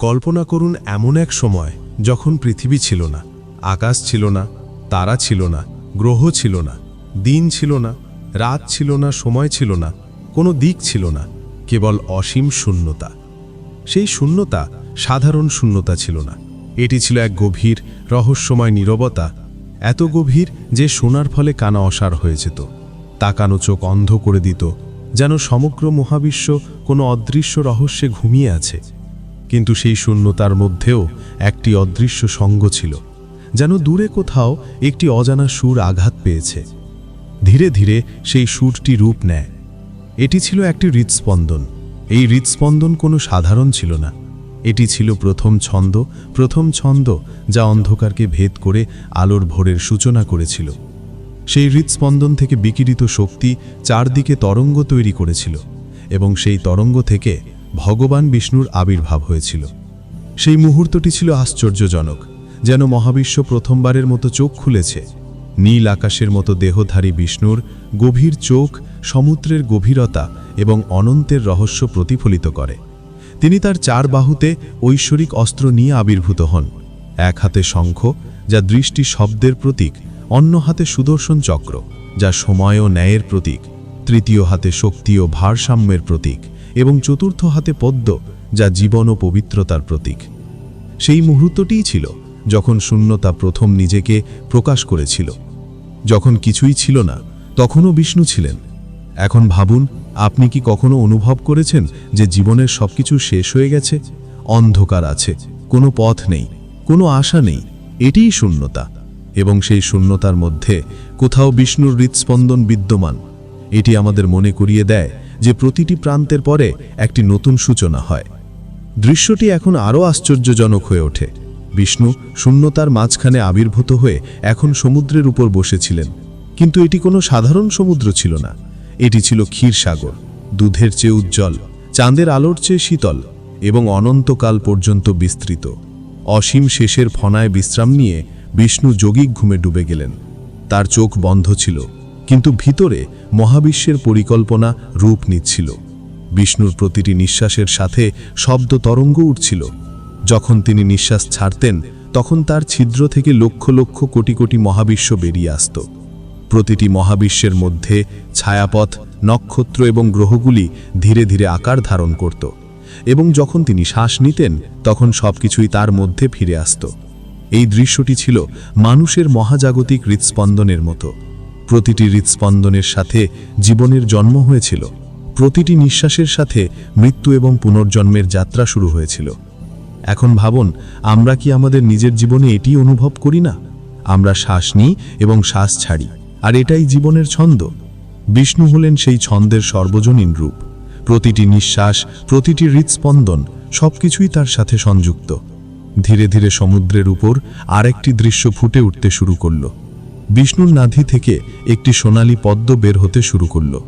কল্পনা করুন এমন এক সময়, যখন পৃথিবী ছিল না, আকাশ ছিল না, তারা ছিল না, গ্রহ ছিল না, দিন ছিল না, রাত ছিল না, সময় ছিল না, কোনো দিক ছিল না, কেবল অসীম শূন্যতা। সেই শূন্যতা সাধারণ শূন্যতা ছিল না। এটি ছিল এক গভীর, রহস্যময় নীরবতা, এত গভীর যে শোনার ফলে কানা অসার হয়ে যেত। তাকানো চোখ অন্ধ করে দিত, যেন সমগ্র মহাবিশ্ব কোনো অদৃশ্য রহস্যে ঘুমিয়ে আছে। কিন্তু সেই শূন্যতার মধ্যেও একটি অদৃশ্য সঙ্গ ছিল, যেন দূরে কোথাও একটি অজানা সুর আঘাত পেয়েছে। ধীরে ধীরে সেই সুরটি রূপ নেয়। এটি ছিল একটি হৃৎস্পন্দন। এই হৃৎস্পন্দন কোনো সাধারণ ছিল না। এটি ছিল প্রথম ছন্দ প্রথম ছন্দ যা অন্ধকারকে ভেদ করে আলোর ভোরের সূচনা করেছিল। সেই হৃৎস্পন্দন থেকে বিকিরিত শক্তি চারদিকে তরঙ্গ তৈরি করেছিল এবং সেই তরঙ্গ থেকে ভগবান বিষ্ণুর আবির্ভাব হয়েছিল। সেই মুহূর্তটি ছিল আশ্চর্যজনক, যেন মহাবিশ্ব প্রথমবারের মতো চোখ খুলেছে। নীল আকাশের মতো দেহধারী বিষ্ণুর গভীর চোখ সমুদ্রের গভীরতা এবং অনন্তের রহস্য প্রতিফলিত করে। তিনি তার চার বাহুতে ঐশ্বরিক অস্ত্র নিয়ে আবির্ভূত হন। এক হাতে শঙ্খ, যা দৃষ্টি শব্দের প্রতীক, অন্য হাতে সুদর্শন চক্র, যা সময় ও ন্যায়ের প্রতীক, তৃতীয় হাতে শক্তি ও ভারসাম্যের প্রতীক। এবং চতুর্থ হাতে পদ্ম, যা জীবন ও পবিত্রতার প্রতীক। সেই মুহূর্তটিই ছিল যখন শূন্যতা প্রথম নিজেকে প্রকাশ করেছিল। যখন কিছুই ছিল না, তখনও বিষ্ণু ছিলেন। এখন ভাবুন, আপনি কি কখনো অনুভব করেছেন যে জীবনের সবকিছু শেষ হয়ে গেছে? অন্ধকার আছে, কোনো পথ নেই, কোনো আশা নেই, এটিই শূন্যতা। এবং সেই শূন্যতার মধ্যে কোথাও বিষ্ণুর হৃৎস্পন্দন বিদ্যমান। এটি আমাদের মনে করিয়ে দেয় যে প্রতিটি প্রান্তের পরে একটি নতুন সূচনা হয়। দৃশ্যটি এখন আরও আশ্চর্যজনক হয়ে ওঠে। বিষ্ণু শূন্যতার মাঝখানে আবির্ভূত হয়ে এখন সমুদ্রের উপর বসেছিলেন। কিন্তু এটি কোনো সাধারণ সমুদ্র ছিল না। এটি ছিল ক্ষীরসাগর দুধের চেয়ে উজ্জ্বল, চাঁদের আলোর চেয়ে শীতল এবং অনন্তকাল পর্যন্ত বিস্তৃত। অসীম শেষের ফনায় বিশ্রাম নিয়ে বিষ্ণু যোগিক ঘুমে ডুবে গেলেন। তার চোখ বন্ধ ছিল। কিন্তু ভিতরে মহাবিশ্বের পরিকল্পনা রূপ নিচ্ছিল। বিষ্ণুর প্রতিটি নিঃশ্বাসের সাথে শব্দ তরঙ্গ উঠছিল। যখন তিনি নিঃশ্বাস ছাড়তেন, তখন তার ছিদ্র থেকে লক্ষ লক্ষ কোটি কোটি মহাবিশ্ব বেরিয়ে আসত। প্রতিটি মহাবিশ্বের মধ্যে ছায়াপথ, নক্ষত্র এবং গ্রহগুলি ধীরে ধীরে আকার ধারণ করত এবং যখন তিনি শ্বাস নিতেন, তখন সবকিছুই তার মধ্যে ফিরে আসত। এই দৃশ্যটি ছিল মানুষের মহাজাগতিক হৃৎস্পন্দনের মতো। প্রতিটি হৃৎস্পন্দনের সাথে জীবনের জন্ম হয়েছিল। প্রতিটি নিঃশ্বাসের সাথে মৃত্যু এবং পুনর্জন্মের যাত্রা শুরু হয়েছিল। এখন ভাবুন, আমরা কি আমাদের নিজের জীবনে এটি অনুভব করি না? আমরা শ্বাস নিই এবং শ্বাস ছাড়ি, আর এটাই জীবনের ছন্দ। বিষ্ণু হলেন সেই ছন্দের সর্বজনীন রূপ। প্রতিটি নিঃশ্বাস, প্রতিটি হৃৎস্পন্দন সবকিছুই তার সাথে সংযুক্ত। ধীরে ধীরে সমুদ্রের উপর আরেকটি দৃশ্য ফুটে উঠতে শুরু করল। বিষ্ণুর নাধি থেকে একটি সোনালী পদ্ম বের হতে শুরু করল।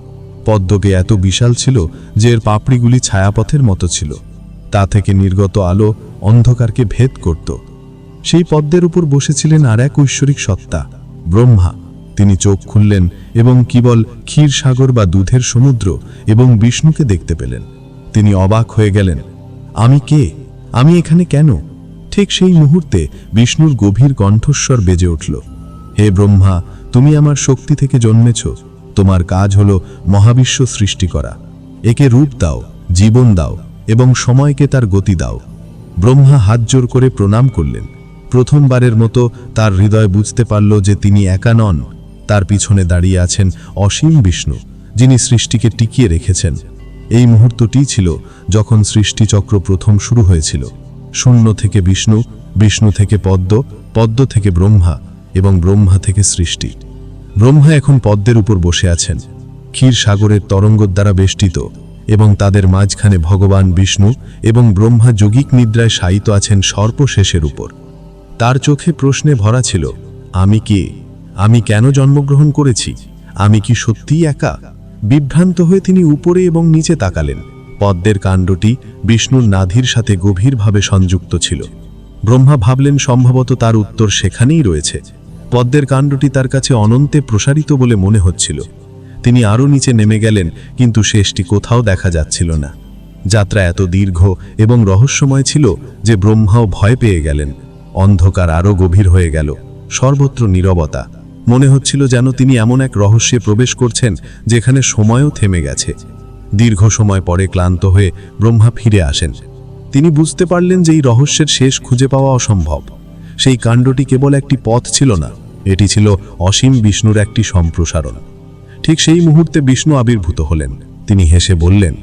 পদ্মকে এত বিশাল ছিল যে এর পাপড়িগুলি ছায়াপথের মতো ছিল। তা থেকে নির্গত আলো অন্ধকারকে ভেদ করত। সেই পদ্মের উপর বসেছিলেন আর এক ঐশ্বরিক সত্তা, ব্রহ্মা। তিনি চোখ খুললেন এবং কেবল ক্ষীরসাগর বা দুধের সমুদ্র এবং বিষ্ণুকে দেখতে পেলেন। তিনি অবাক হয়ে গেলেন, আমি কে? আমি এখানে কেন? ঠিক সেই মুহূর্তে বিষ্ণুর গভীর কণ্ঠস্বর বেজে উঠল। হে ব্রহ্মা, তুমি আমার শক্তি থেকে জন্মেছ। তোমার কাজ হল মহাবিশ্ব সৃষ্টি করা। একে রূপ দাও, জীবন দাও এবং সময়কে তার গতি দাও। ব্রহ্মা হাত জোর করে প্রণাম করলেন। প্রথমবারের মতো তার হৃদয় বুঝতে পারল যে তিনি একা নন। তার পিছনে দাঁড়িয়ে আছেন অসীম বিষ্ণু, যিনি সৃষ্টিকে টিকিয়ে রেখেছেন। এই মুহূর্তটি ছিল যখন সৃষ্টিচক্র প্রথম শুরু হয়েছিল। শূন্য থেকে বিষ্ণু বিষ্ণু থেকে পদ্ম পদ্ম থেকে ব্রহ্মা এবং ব্রহ্মা থেকে সৃষ্টি। ব্রহ্মা এখন পদ্মের উপর বসে আছেন। ক্ষীর সাগরের তরঙ্গ দ্বারা বেষ্টিত এবং তাদের মাঝখানে ভগবান বিষ্ণু এবং ব্রহ্মা যোগিক নিদ্রায় শায়িত আছেন সর্পশেষের উপর। তার চোখে প্রশ্নে ভরা ছিল, আমি কে? আমি কেন জন্মগ্রহণ করেছি? আমি কি সত্যিই একা? বিভ্রান্ত হয়ে তিনি উপরে এবং নিচে তাকালেন। পদ্মের কাণ্ডটি বিষ্ণুর নাধির সাথে গভীরভাবে সংযুক্ত ছিল। ব্রহ্মা ভাবলেন সম্ভবত তার উত্তর সেখানেই রয়েছে। পদ্মের কাণ্ডটি তার কাছে অনন্তে প্রসারিত বলে মনে হচ্ছিল। তিনি আরও নিচে নেমে গেলেন, কিন্তু শেষটি কোথাও দেখা যাচ্ছিল না। যাত্রা এত দীর্ঘ এবং রহস্যময় ছিল যে ব্রহ্মাও ভয় পেয়ে গেলেন। অন্ধকার আরও গভীর হয়ে গেল, সর্বত্র নীরবতা। মনে হচ্ছিল যেন তিনি এমন এক রহস্যে প্রবেশ করছেন, যেখানে সময়ও থেমে গেছে। দীর্ঘ সময় পরে ক্লান্ত হয়ে ব্রহ্মা ফিরে আসেন। তিনি বুঝতে পারলেন যে এই রহস্যের শেষ খুঁজে পাওয়া অসম্ভব। সেই কাণ্ডটি কেবল একটি পথ ছিল না, এটি ছিল অসীম বিষ্ণুর একটি সম্প্রসারণ। ঠিক সেই মুহূর্তে বিষ্ণু আবির্ভূত হলেন। তিনি হেসে বললেন,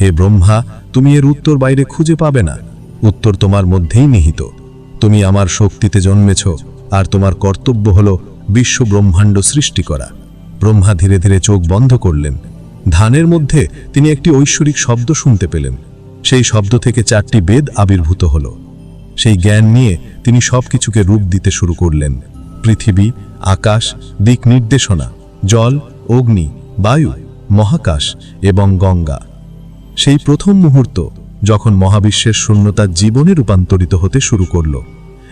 হে ব্রহ্মা, তুমি এর উত্তর বাইরে খুঁজে পাবে না। উত্তর তোমার মধ্যেই নিহিত। তুমি আমার শক্তিতে জন্মেছ, আর তোমার কর্তব্য হল বিশ্ব ব্রহ্মাণ্ড সৃষ্টি করা। ব্রহ্মা ধীরে ধীরে চোখ বন্ধ করলেন। ধানের মধ্যে তিনি একটি ঐশ্বরিক শব্দ শুনতে পেলেন। সেই শব্দ থেকে চারটি বেদ আবির্ভূত হল। সেই জ্ঞান নিয়ে তিনি সবকিছুকে রূপ দিতে শুরু করলেন। পৃথিবী, আকাশ, দিক নির্দেশনা, জল, অগ্নি, বায়ু, মহাকাশ এবং গঙ্গা। সেই প্রথম মুহূর্ত যখন মহাবিশ্বের শূন্যতা জীবনে রূপান্তরিত হতে শুরু করল।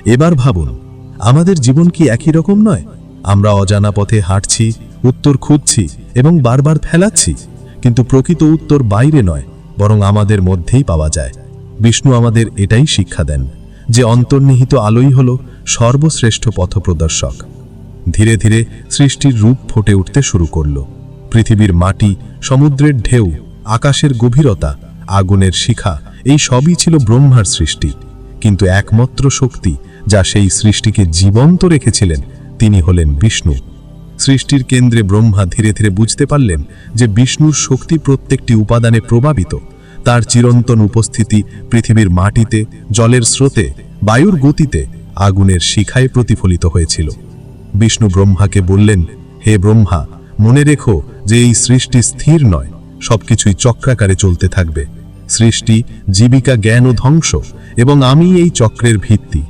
এবার ভাবুন, আমাদের জীবন কি একই রকম নয়? আমরা অজানা পথে হাঁটছি, উত্তর খুঁজছি এবং বারবার ফেলাচ্ছি। কিন্তু প্রকৃত উত্তর বাইরে নয়, বরং আমাদের মধ্যেই পাওয়া যায়। বিষ্ণু আমাদের এটাই শিক্ষা দেন। যে অন্তর্নিহিত আলোই হল সর্বশ্রেষ্ঠ পথপ্রদর্শক। ধীরে ধীরে সৃষ্টির রূপ ফুটে উঠতে শুরু করল। পৃথিবীর মাটি, সমুদ্রের ঢেউ, আকাশের গভীরতা, আগুনের শিখা, এই সবই ছিল ব্রহ্মার সৃষ্টি। কিন্তু একমাত্র শক্তি, যা সেই সৃষ্টিকে জীবন্ত রেখেছিলেন, তিনি হলেন বিষ্ণু। সৃষ্টির কেন্দ্রে ব্রহ্মা ধীরে ধীরে বুঝতে পারলেন যে বিষ্ণুর শক্তি প্রত্যেকটি উপাদানে প্রভাবিত। তার চিরন্তন উপস্থিতি পৃথিবীর মাটিতে, জলের স্রোতে, বায়ুর গতিতে আগুনের শিখায় প্রতিফলিত হয়েছিল। বিষ্ণু ব্রহ্মাকে বললেন, হে ব্রহ্মা, মনে রেখো যে এই সৃষ্টি স্থির নয়, সবকিছুই চক্রাকারে চলতে থাকবে। সৃষ্টি, জীবিকা, জ্ঞান ও ধ্বংস, এবং আমি এই চক্রের ভিত্তি।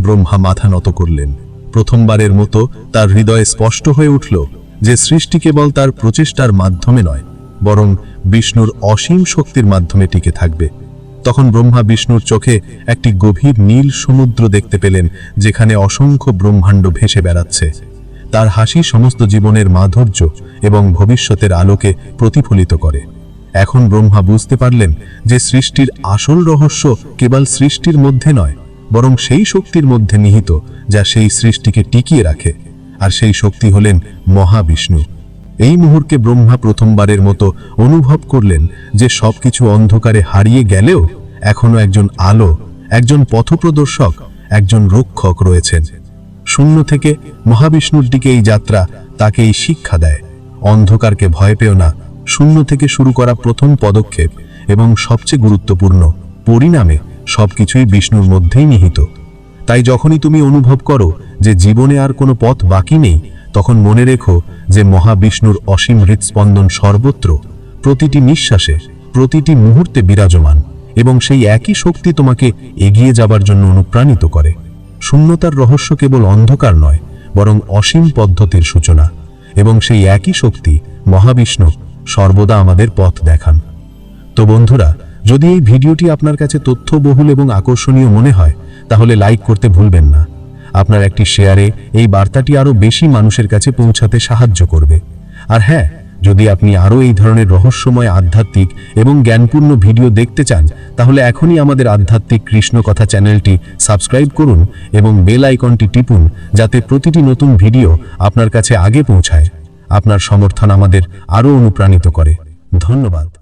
ব্রহ্মা মাথা নত করলেন। প্রথমবারের মতো তার হৃদয়ে স্পষ্ট হয়ে উঠল যে সৃষ্টি কেবল তার প্রচেষ্টার মাধ্যমে নয় বরং বিষ্ণুর অসীম শক্তির মাধ্যমে টিকে থাকবে। তখন ব্রহ্মা বিষ্ণুর চোখে একটি গভীর নীল সমুদ্র দেখতে পেলেন, যেখানে অসংখ্য ব্রহ্মাণ্ড ভেসে বেড়াচ্ছে। তার হাসি সমস্ত জীবনের মাধুর্য এবং ভবিষ্যতের আলোকে প্রতিফলিত করে। এখন ব্রহ্মা বুঝতে পারলেন যে সৃষ্টির আসল রহস্য কেবল সৃষ্টির মধ্যে নয়, বরং সেই শক্তির মধ্যে নিহিত, যা সেই সৃষ্টিকে টিকিয়ে রাখে। আর সেই শক্তি হলেন মহাবিষ্ণু। এই মুহূর্তে ব্রহ্মা প্রথমবারের মতো অনুভব করলেন যে সবকিছু অন্ধকারে হারিয়ে গেলেও এখনও একজন আলো, একজন পথপ্রদর্শক, একজন রক্ষক রয়েছেন। শূন্য থেকে মহাবিষ্ণুর দিকে এই যাত্রা তাকে এই শিক্ষা দেয়। অন্ধকারকে ভয় পেও না, শূন্য থেকে শুরু করা প্রথম পদক্ষেপ এবং সবচেয়ে গুরুত্বপূর্ণ পরিণামে সবকিছুই বিষ্ণুর মধ্যেই নিহিত। তাই যখনই তুমি অনুভব করো যে জীবনে আর কোনো পথ বাকি নেই তখন মনে রেখো যে মহাবিষ্ণুর অসীম হৃৎস্পন্দন সর্বত্র, প্রতিটি নিঃশ্বাসে, প্রতিটি মুহূর্তে বিরাজমান এবং সেই একই শক্তি তোমাকে এগিয়ে যাবার জন্য অনুপ্রাণিত করে। শূন্যতার রহস্য কেবল অন্ধকার নয়, বরং অসীম পদ্ধতির সূচনা এবং সেই একই শক্তি মহাবিষ্ণু সর্বদা আমাদের পথ দেখান। তো বন্ধুরা, যদি এই ভিডিওটি আপনার কাছে তথ্যবহুল এবং আকর্ষণীয় মনে হয়, তাহলে লাইক করতে ভুলবেন না। আপনার একটি শেয়ারে এই বার্তাটি আরও বেশি মানুষের কাছে পৌঁছাতে সাহায্য করবে। আর হ্যাঁ যদি আপনি আরও এই ধরনের রহস্যময় আধ্যাত্মিক এবং জ্ঞানপূর্ণ ভিডিও দেখতে চান, তাহলে এখনই আমাদের আধ্যাত্মিক কৃষ্ণ কথা চ্যানেলটি সাবস্ক্রাইব করুন এবং বেল আইকনটি টিপুন যাতে প্রতিটি নতুন ভিডিও আপনার কাছে আগে পৌঁছায়। আপনার সমর্থন আমাদের আরও অনুপ্রাণিত করে। ধন্যবাদ।